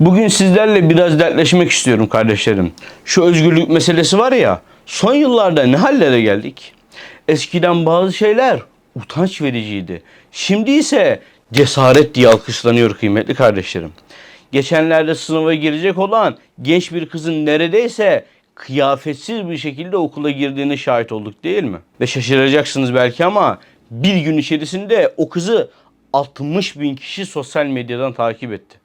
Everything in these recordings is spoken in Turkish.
Bugün sizlerle biraz dertleşmek istiyorum kardeşlerim. Şu özgürlük meselesi var ya, son yıllarda ne hallere geldik? Eskiden bazı şeyler utanç vericiydi. Şimdi ise cesaret diye alkışlanıyor kıymetli kardeşlerim. Geçenlerde sınava girecek olan genç bir kızın neredeyse kıyafetsiz bir şekilde okula girdiğine şahit olduk değil mi? Ve şaşıracaksınız belki ama bir gün içerisinde o kızı 60 bin kişi sosyal medyadan takip etti.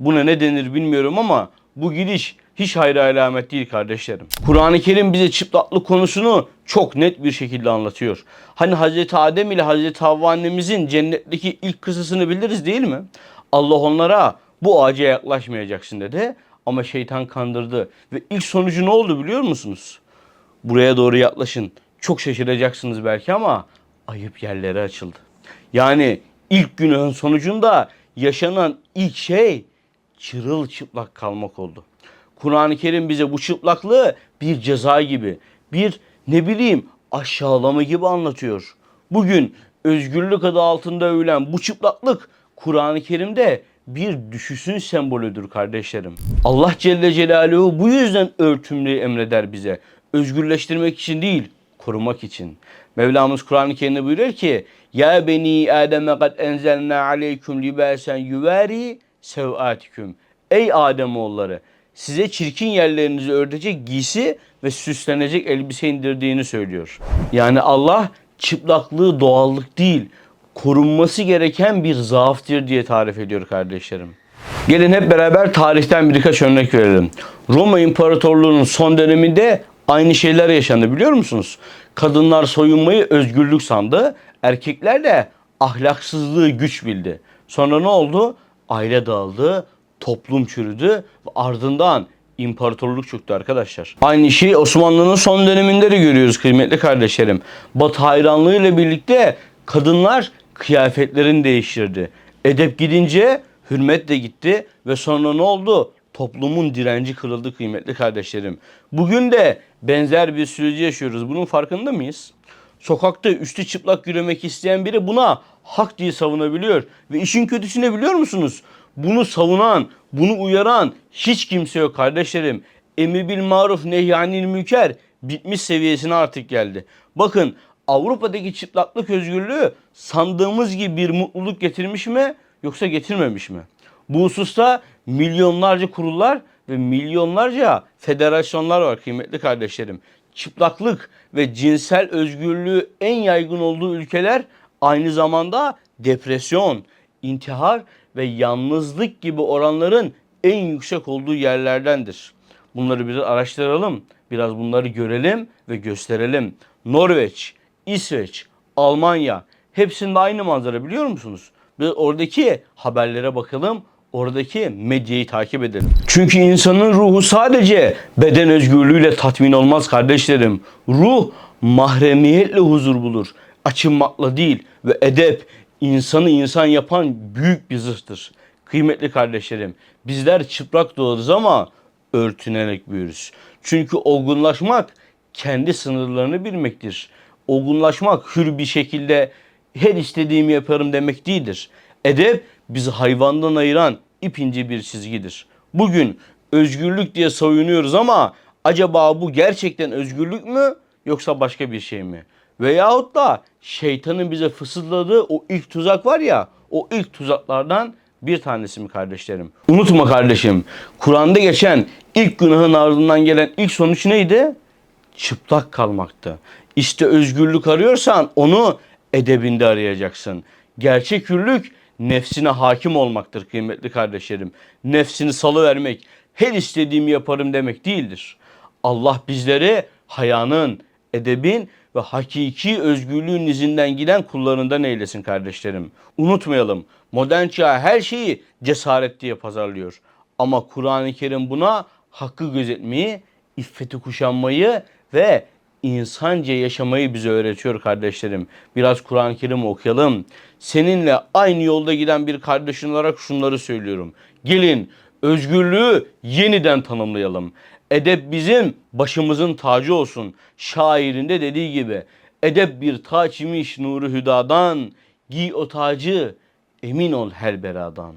Buna ne denir bilmiyorum ama bu gidiş hiç hayra alamet değil kardeşlerim. Kur'an-ı Kerim bize çıplaklık konusunu çok net bir şekilde anlatıyor. Hani Hazreti Adem ile Hazreti Havva annemizin cennetteki ilk kısasını biliriz değil mi? Allah onlara bu ağaca yaklaşmayacaksın dedi ama şeytan kandırdı ve ilk sonucu ne oldu biliyor musunuz? Buraya doğru yaklaşın. Çok şaşıracaksınız belki ama ayıp yerlere açıldı. Yani ilk günahın sonucunda yaşanan ilk şey çırılçıplak kalmak oldu. Kur'an-ı Kerim bize bu çıplaklığı bir ceza gibi, bir ne bileyim aşağılama gibi anlatıyor. Bugün özgürlük adı altında övülen bu çıplaklık Kur'an-ı Kerim'de bir düşüşün sembolüdür kardeşlerim. Allah Celle Celaluhu bu yüzden örtümlüğü emreder bize. Özgürleştirmek için değil, korumak için. Mevlamız Kur'an-ı Kerim'de buyuruyor ki Ya beni Adem'e kad enzelna aleyküm libasen yuvari sevatikum. Ey Ademoğulları size çirkin yerlerinizi örtecek giysi ve süslenecek elbise indirdiğini söylüyor. Yani Allah çıplaklığı doğallık değil, korunması gereken bir zaaftır diye tarif ediyor kardeşlerim. Gelin hep beraber tarihten birkaç örnek verelim. Roma İmparatorluğu'nun son döneminde aynı şeyler yaşandı biliyor musunuz? Kadınlar soyunmayı özgürlük sandı, erkekler de ahlaksızlığı güç bildi. Sonra ne oldu? Aile dağıldı, toplum çürüdü ve ardından imparatorluk çöktü arkadaşlar. Aynı şeyi Osmanlı'nın son döneminde de görüyoruz kıymetli kardeşlerim. Batı hayranlığı ile birlikte kadınlar kıyafetlerini değiştirdi. Edep gidince hürmet de gitti ve sonra ne oldu? Toplumun direnci kırıldı kıymetli kardeşlerim. Bugün de benzer bir süreci yaşıyoruz. Bunun farkında mıyız? Sokakta üstü çıplak yürümek isteyen biri buna hak diye savunabiliyor. Ve işin kötüsü ne biliyor musunuz? Bunu savunan, bunu uyaran hiç kimse yok kardeşlerim. Emri bil maruf nehyanil münker bitmiş seviyesine artık geldi. Bakın Avrupa'daki çıplaklık özgürlüğü sandığımız gibi bir mutluluk getirmiş mi yoksa getirmemiş mi? Bu hususta milyonlarca kurullar ve milyonlarca federasyonlar var kıymetli kardeşlerim. Çıplaklık ve cinsel özgürlüğü en yaygın olduğu ülkeler aynı zamanda depresyon, intihar ve yalnızlık gibi oranların en yüksek olduğu yerlerdendir. Bunları biraz araştıralım, biraz bunları görelim ve gösterelim. Norveç, İsveç, Almanya hepsinde aynı manzara biliyor musunuz? Ve oradaki haberlere bakalım, oradaki medyayı takip edelim. Çünkü insanın ruhu sadece beden özgürlüğüyle tatmin olmaz kardeşlerim. Ruh mahremiyetle huzur bulur. Açınmakla değil ve edep insanı insan yapan büyük bir zırhtır. Kıymetli kardeşlerim, bizler çıplak doğarız ama örtünerek büyürüz. Çünkü olgunlaşmak kendi sınırlarını bilmektir. Olgunlaşmak hür bir şekilde her istediğimi yaparım demek değildir. Edep bizi hayvandan ayıran ipince bir çizgidir. Bugün özgürlük diye savunuyoruz ama acaba bu gerçekten özgürlük mü yoksa başka bir şey mi? Veyahut da şeytanın bize fısıldadığı o ilk tuzak var ya o ilk tuzaklardan bir tanesi mi kardeşlerim? Unutma kardeşim Kur'an'da geçen ilk günahın ardından gelen ilk sonuç neydi? Çıplak kalmaktı. İşte özgürlük arıyorsan onu edebinde arayacaksın. Gerçek hürlük nefsine hakim olmaktır kıymetli kardeşlerim. Nefsini salıvermek, her istediğimi yaparım demek değildir. Allah bizleri hayanın, edebin ve hakiki özgürlüğün izinden giden kullarından eylesin kardeşlerim. Unutmayalım modern çağ her şeyi cesaret diye pazarlıyor. Ama Kur'an-ı Kerim buna hakkı gözetmeyi, iffeti kuşanmayı ve insanca yaşamayı bize öğretiyor kardeşlerim. Biraz Kur'an-ı Kerim okuyalım. Seninle aynı yolda giden bir kardeşin olarak şunları söylüyorum. Gelin özgürlüğü yeniden tanımlayalım. Edep bizim başımızın tacı olsun. Şairinde dediği gibi. Edep bir taç imiş nuru hüdadan. Giy o tacı emin ol her beladan.